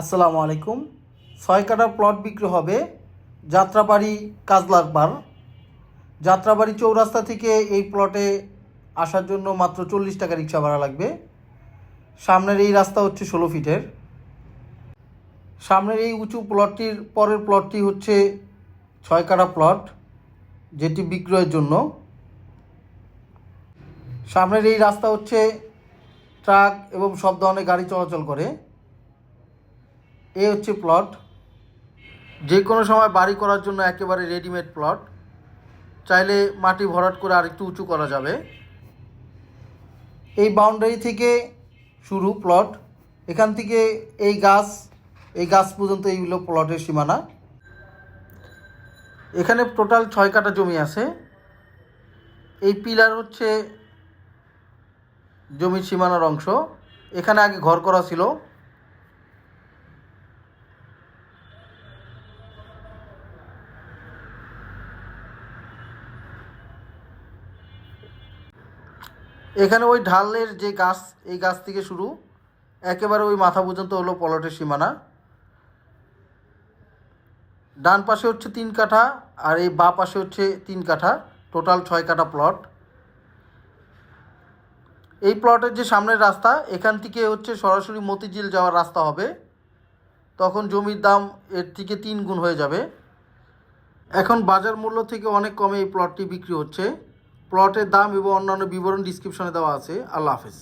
আসসালামু আলাইকুম। ছয় কাটা প্লট বিক্রি হবে যাত্রাবাড়ি কাজলারবার যাত্রাবাড়ি চৌরাস্তা থেকে এই প্লটে আসার জন্য মাত্র চল্লিশ টাকা রিক্সা ভাড়া লাগবে। সামনের এই রাস্তা হচ্ছে ষোলো ফিটের। সামনের এই উঁচু প্লটটির পরের প্লটটি হচ্ছে ছয় কাটা প্লট, যেটি বিক্রয়ের জন্য। সামনের এই রাস্তা হচ্ছে ট্রাক এবং সব ধরনের গাড়ি চলাচল করে। এই হচ্ছে প্লট। যে কোনো সময় বাড়ি করার জন্য একেবারে রেডিমেড প্লট। চাইলে মাটি ভরাট করে আরেকটু উঁচু করা যাবে। এই বাউন্ডারি থেকে শুরু প্লট। এখান থেকে এই গাছ এই গাছ পর্যন্ত এইগুলো প্লটের সীমানা। এখানে টোটাল ছয় কাটা জমি আছে। এই পিলার হচ্ছে জমির সীমানার অংশ। এখানে আগে ঘর করা ছিল। এখানে ওই ঢালের যে গাছ, এই গাছ থেকে শুরু, একেবারে ওই মাথা পর্যন্ত হলো পলটের সীমানা। ডান পাশে হচ্ছে তিন কাঠা, আর এই বা পাশে হচ্ছে তিন কাঠা, টোটাল ছয় কাঠা প্লট। এই প্লটের যে সামনের রাস্তা, এখান থেকে হচ্ছে সরাসরি মতিঝিল যাওয়ার রাস্তা হবে। তখন জমির দাম এর থেকে তিন গুণ হয়ে যাবে। এখন বাজার মূল্য থেকে অনেক কমে এই প্লটটি বিক্রি হচ্ছে। প্লটের দাম এবং অন্যান্য বিবরণ ডিসক্রিপশনে দেওয়া আছে। আল্লাহ হাফেজ।